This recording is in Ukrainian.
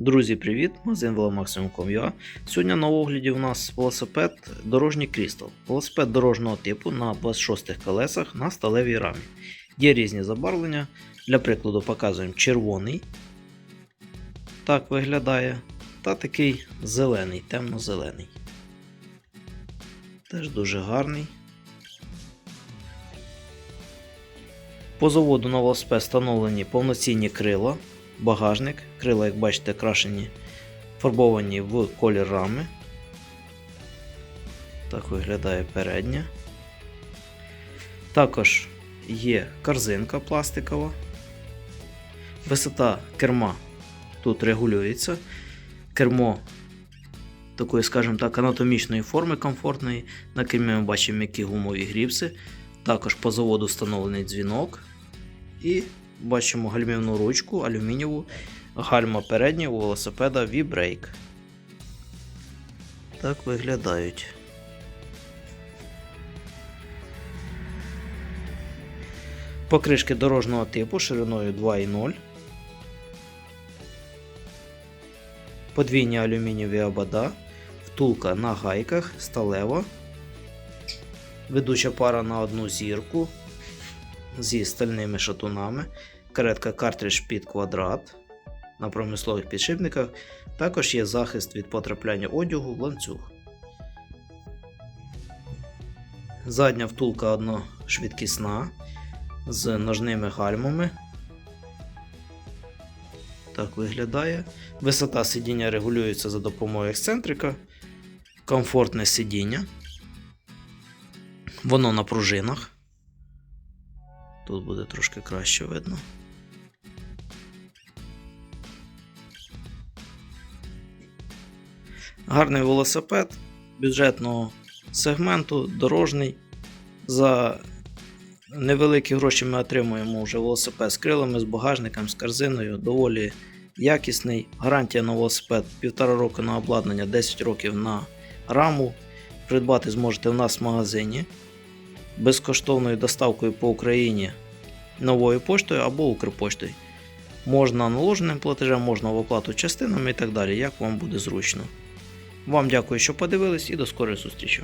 Друзі, привіт! Магазин Веломаксимум.com.ua Сьогодні на огляді у нас велосипед дорожній Крістал. Велосипед дорожнього типу на 26 колесах на сталевій рамі. Є різні забарвлення. Для прикладу показуємо червоний. Так виглядає. Та такий зелений, темно-зелений. Теж дуже гарний. По заводу на велосипед встановлені повноцінні крила, багажник. Крила, як бачите, крашені, фарбовані в колір рами. Так виглядає передня. Також є корзинка пластикова. Висота керма тут регулюється. Кермо такої, скажімо так, анатомічної форми комфортної. На кермі ми бачимо м'які гумові гріпси. Також по заводу встановлений дзвінок. І бачимо гальмівну ручку алюмінієву, гальма передня у велосипеда V-Brake. Так виглядають. Покришки дорожнього типу шириною 2,0. Подвійні алюмінієві обода, втулка на гайках, сталева, ведуча пара на одну зірку зі стальними шатунами, каретка картридж під квадрат на промислових підшипниках. Також є захист від потрапляння одягу в ланцюг. Задня втулка одношвидкісна з ножними гальмами. Так виглядає. Висота сидіння регулюється за допомогою ексцентрика. Комфортне сидіння. Воно на пружинах. Тут буде трошки краще видно. Гарний велосипед бюджетного сегменту, дорожний. За невеликі гроші ми отримуємо вже велосипед з крилами, з багажником, з корзиною. Доволі якісний. Гарантія на велосипед 1,5 року на обладнання, 10 років на раму. Придбати зможете в нас в магазині безкоштовною доставкою по Україні новою поштою або Укрпоштою. Можна наложеним платежем, можна в оплату частинами і так далі, як вам буде зручно. Вам дякую, що подивились і до скорої зустрічі.